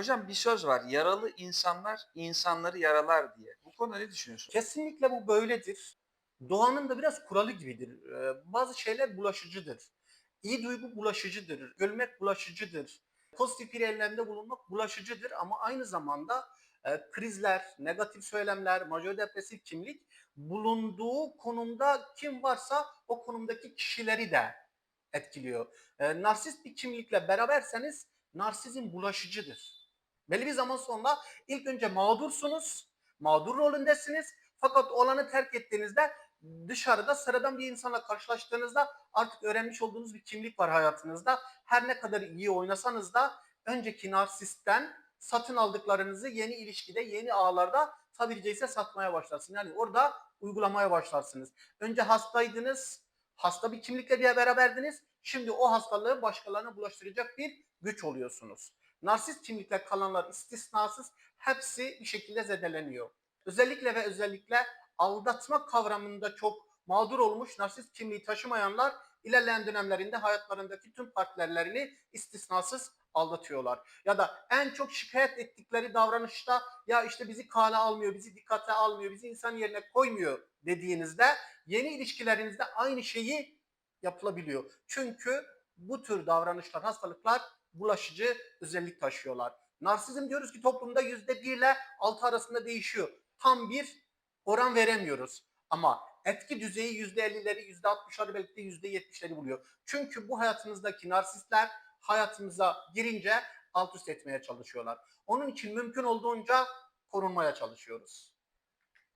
Hocam bir söz var. Yaralı insanlar insanları yaralar diye. Bu konuda ne düşünüyorsun? Kesinlikle bu böyledir. Doğanın da biraz kuralı gibidir. Ee, bazı şeyler bulaşıcıdır. İyi duygu bulaşıcıdır. Gülmek bulaşıcıdır. Pozitif bir eylemde bulunmak bulaşıcıdır ama aynı zamanda e, krizler, negatif söylemler, majör depresif kimlik bulunduğu konumda kim varsa o konumdaki kişileri de etkiliyor. E, narsist bir kimlikle beraberseniz narsizm bulaşıcıdır. Belli bir zaman sonra ilk önce mağdursunuz, mağdur rolündesiniz. Fakat olanı terk ettiğinizde dışarıda sıradan bir insanla karşılaştığınızda artık öğrenmiş olduğunuz bir kimlik var hayatınızda. Her ne kadar iyi oynasanız da önceki narsistten satın aldıklarınızı yeni ilişkide, yeni ağlarda tabiri caizse satmaya başlarsınız. Yani orada uygulamaya başlarsınız. Önce hastaydınız, hasta bir kimlikle bir beraberdiniz. Şimdi o hastalığı başkalarına bulaştıracak bir güç oluyorsunuz. Narsist kimlikle kalanlar istisnasız hepsi bir şekilde zedeleniyor. Özellikle ve özellikle aldatma kavramında çok mağdur olmuş narsist kimliği taşımayanlar ilerleyen dönemlerinde hayatlarındaki tüm partnerlerini istisnasız aldatıyorlar. Ya da en çok şikayet ettikleri davranışta ya işte bizi kale almıyor, bizi dikkate almıyor, bizi insan yerine koymuyor dediğinizde yeni ilişkilerinizde aynı şeyi yapılabiliyor. Çünkü bu tür davranışlar, hastalıklar bulaşıcı özellik taşıyorlar. Narsizm diyoruz ki toplumda yüzde bir ile altı arasında değişiyor. Tam bir oran veremiyoruz. Ama etki düzeyi yüzde ellileri, yüzde altmışları belki de yüzde yetmişleri buluyor. Çünkü bu hayatımızdaki narsistler hayatımıza girince alt üst etmeye çalışıyorlar. Onun için mümkün olduğunca korunmaya çalışıyoruz.